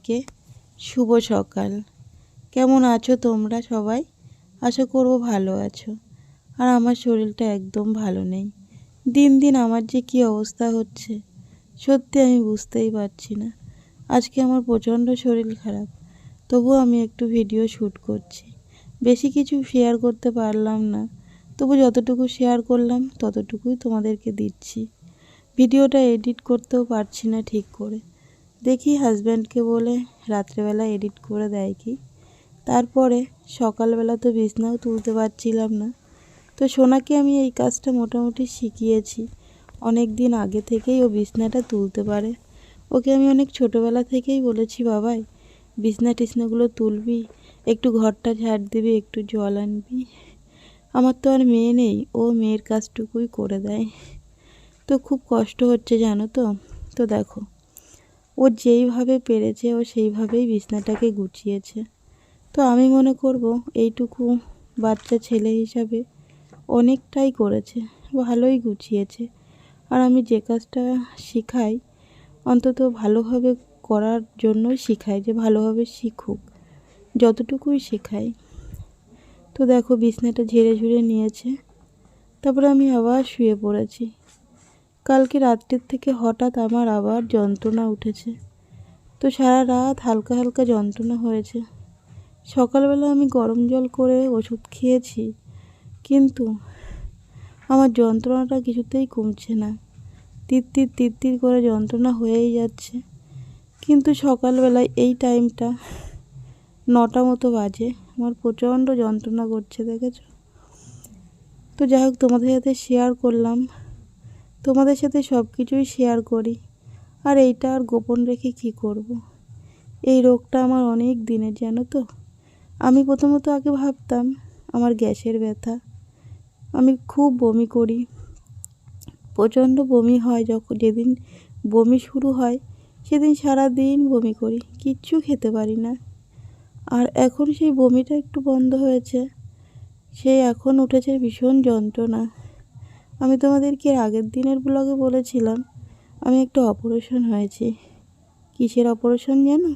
সবাইকে শুভ সকাল। কেমন আছো তোমরা সবাই? আশা করব ভালো আছো। আর আমার শরীরটা একদম ভালো নেই। দিন দিন আমার যে কী অবস্থা হচ্ছে, সত্যি আমি বুঝতেই পারছি না। আজকে আমার প্রচণ্ড শরীর খারাপ, তবুও আমি একটু ভিডিও শ্যুট করছি। বেশি কিছু শেয়ার করতে পারলাম না, তবু যতটুকু শেয়ার করলাম, ততটুকুই তোমাদেরকে দিচ্ছি। ভিডিওটা এডিট করতেও পারছি না ঠিক করে। দেখি হাজব্যান্ডকে বলে রাত্রেবেলা এডিট করে দেয় কি। তারপরে সকালবেলা তো বিছনাও তুলতে পারছিলাম না। তো সোনাকে আমি এই কাজটা মোটামুটি শিখিয়েছি। অনেক দিন আগে থেকেই ও বিছনাটা তুলতে পারে। ওকে আমি অনেক ছোটোবেলা থেকেই বলেছি, বাবাই, বিছনা টিছনাগুলো তুলবি, একটু ঘরটা ঝাড় দিবি, একটু জল আনবি। আমার তো আর মেয়ে নেই, ও মেয়ের কাজটুকুই করে দেয়। তো খুব কষ্ট হচ্ছে জানো তো? তো দেখো ও যেইভাবে পেরেছে ও সেইভাবেই বিছনাটাকে গুছিয়েছে। তো আমি মনে করব এইটুকু বাচ্চা ছেলে হিসাবে অনেকটাই করেছে, ভালোই গুছিয়েছে। আর আমি যে কাজটা শেখাই, অন্তত ভালোভাবে করার জন্যই শেখাই যে ভালোভাবে শিখুক, যতটুকুই শেখাই। তো দেখো বিছনাটা ঝেড়ে ঝুড়ে নিয়েছে, তারপরে আমি আবার শুয়ে পড়েছি। কালকে রাত্রির থেকে হঠাৎ আমার আবার যন্ত্রণা উঠেছে। তো সারা রাত হালকা হালকা যন্ত্রণা হয়েছে। সকালবেলা আমি গরম জল করে ওষুধ খেয়েছি, কিন্তু আমার যন্ত্রণাটা কিছুতেই কমছে না। তিত্তির তিত্তির করে যন্ত্রণা হয়েই যাচ্ছে। কিন্তু সকালবেলায় এই টাইমটা নটা মতো বাজে। আমার প্রচণ্ড যন্ত্রণা করছে, দেখেছ? তো যাই হোক, তোমাদের সাথে শেয়ার করলাম। তোমাদের সাথে সব কিছুই শেয়ার করি। আর এইটা আর গোপন রেখে কি করব। এই রোগটা আমার অনেক দিনের, জানো তো? আমি প্রথমত আগে ভাবতাম আমার গ্যাসের ব্যথা। আমি খুব বমি করি। প্রচণ্ড বমি হয় যখন যেদিন বমি শুরু হয়, সেদিন সারা দিন বমি করি, কিচ্ছু খেতে পারি না। আর এখন সেই বমিটা একটু বন্ধ হয়েছে। সেই এখন উঠেছে ভীষণ যন্ত্রণা। আমি তোমাদেরকে আগের দিনের ব্লগে বলেছিলাম, আমি একটা অপারেশন হয়েছি। কিসের অপারেশন জানো?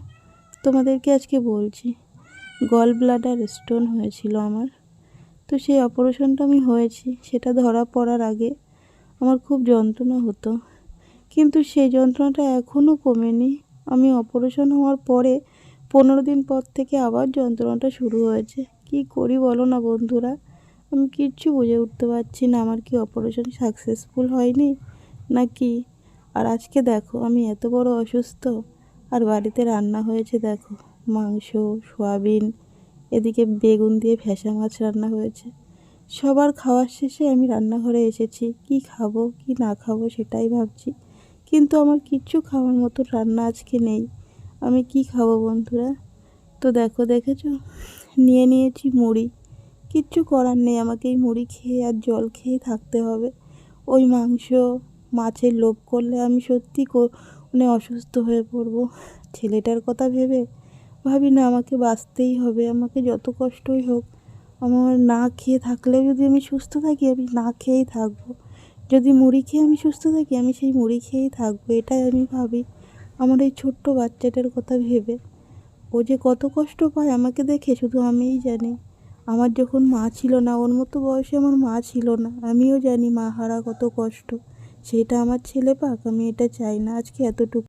তোমাদেরকে আজকে বলছি গল ব্লাডার স্টোন হয়েছিল আমার। তো সেই অপারেশনটা আমি হয়েছি, সেটা ধরা পড়ার আগে আমার খুব যন্ত্রণা হতো। কিন্তু সেই যন্ত্রণাটা এখনও কমেনি। আমি অপারেশন হওয়ার পরে পনেরো দিন পর থেকে আবার যন্ত্রণাটা শুরু হয়েছে। কি করি বলো না বন্ধুরা? আমি কিচ্ছু বুঝে উঠতে পারছি না। আমার কি অপারেশন সাকসেসফুল হয়নি? নাকি? আর আজকে দেখো, আমি এত বড় অসুস্থ। আর বাড়িতে রান্না হয়েছে, দেখো। মাংস, সয়াবিন, এদিকে বেগুন দিয়ে ভেসা মাছ রান্না হয়েছে। সবার খাওয়ার শেষে আমি রান্নাঘরে এসেছি। কি খাব, কি না খাব সেটাই ভাবছি। কিন্তু আমার কিচ্ছু খাওয়ার মতো রান্না আজকে নেই। আমি কি খাব বন্ধুরা? তো দেখো, দেখেছ? নিয়ে নিয়েছি মুড়ি। কিচ্ছু করার নেই, আমাকে এই মুড়ি খেয়ে আর জল খেয়ে থাকতে হবে। ওই মাংস মাছের লোভ করলে আমি সত্যি মানে অসুস্থ হয়ে পড়ব। ছেলেটার কথা ভেবে ভাবি না, আমাকে বাঁচতেই হবে, আমাকে যত কষ্টই হোক, আমার না খেয়ে থাকলেও যদি আমি সুস্থ থাকি, আমি না খেয়েই থাকব। যদি মুড়ি খেয়ে আমি সুস্থ থাকি, আমি সেই মুড়ি খেয়েই থাকব, এটাই আমি ভাবি। আমার এই ছোট্ট বাচ্চাটার কথা ভেবে। ও যে কত কষ্ট পায়, আমাকে দেখে শুধু আমিই জানি। আমার যখন মা ছিল না, ওর মতো বয়সে আমার মা ছিল না। আমিও জানি মা হারা কত কষ্ট। সেটা আমার ছেলে পাক, আমি এটা চাই না। আজকে এতটুকু।